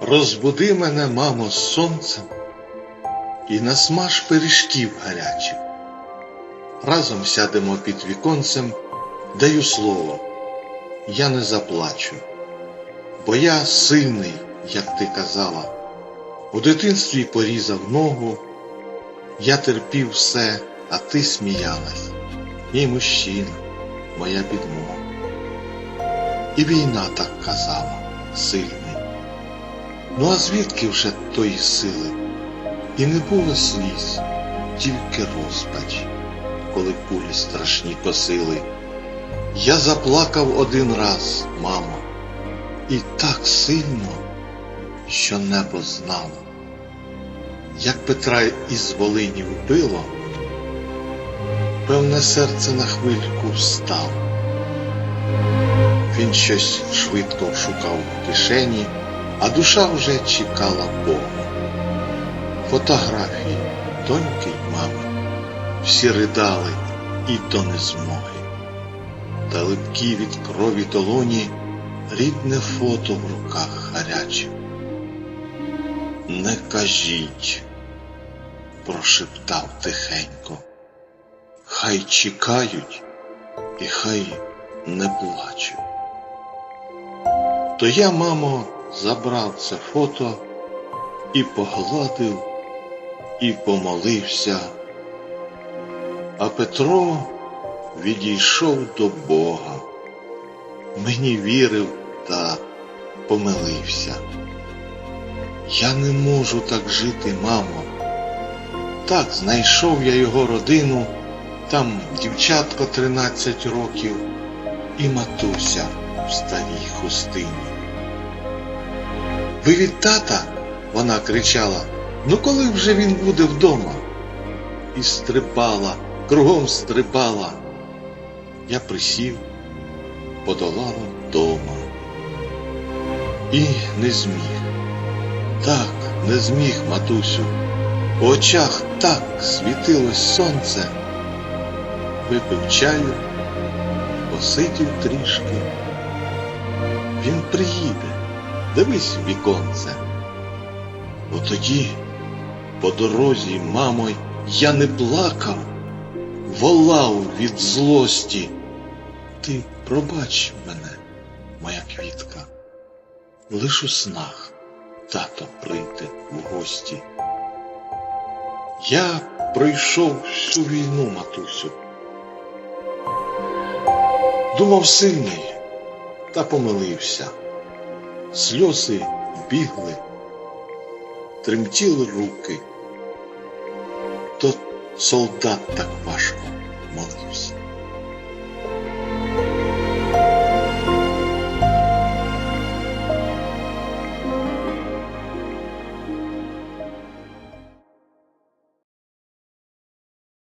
Розбуди мене, мамо, з сонцем і насмаж пиріжків гарячих. Разом сядемо під віконцем, даю слово, я не заплачу, бо я сильний, як ти казала. У дитинстві порізав ногу, я терпів все, а ти сміялась. Мій мужчина, моя підмога. І війна так казала, сильний. Ну а звідки вже тої сили? І не було сліз, тільки розпач, коли кулі страшні косили. Я заплакав один раз, мамо, і так сильно, що небо знало. Як Петра із Волині вбило, певне серце на хвильку встало. Він щось швидко шукав в кишені, а душа вже чекала Бога. Фотографії доньки й мами всі ридали і до незмоги. Та липкі від крові долоні рідне фото в руках гаряче. Не кажіть, прошептав тихенько. Хай чекають і хай не плачуть. То я, мамо, забрав це фото і погладив, і помолився. А Петро відійшов до Бога. Мені вірив та помилився. Я не можу так жити, мамо. Так, знайшов я його родину, там дівчатко 13 років і матуся в старій хустині. Ви від тата? Вона кричала. Ну коли вже він буде вдома? І стрибала, кругом стрибала. Я присів, подолала дома. І не зміг. Так, не зміг, матусю. У очах так світилось сонце. Випив чаю, посидів трішки. Він приїде, дивись віконце. Отоді, по дорозі, мамо, я не плакав, волав від злості. Ти пробач мене, моя квітка, лиш у снах тато прийде в гості. Я пройшов всю війну, матусю. Думав сильний, та помилився. Сльози бігли, тремтіли руки. То солдат так важко молився.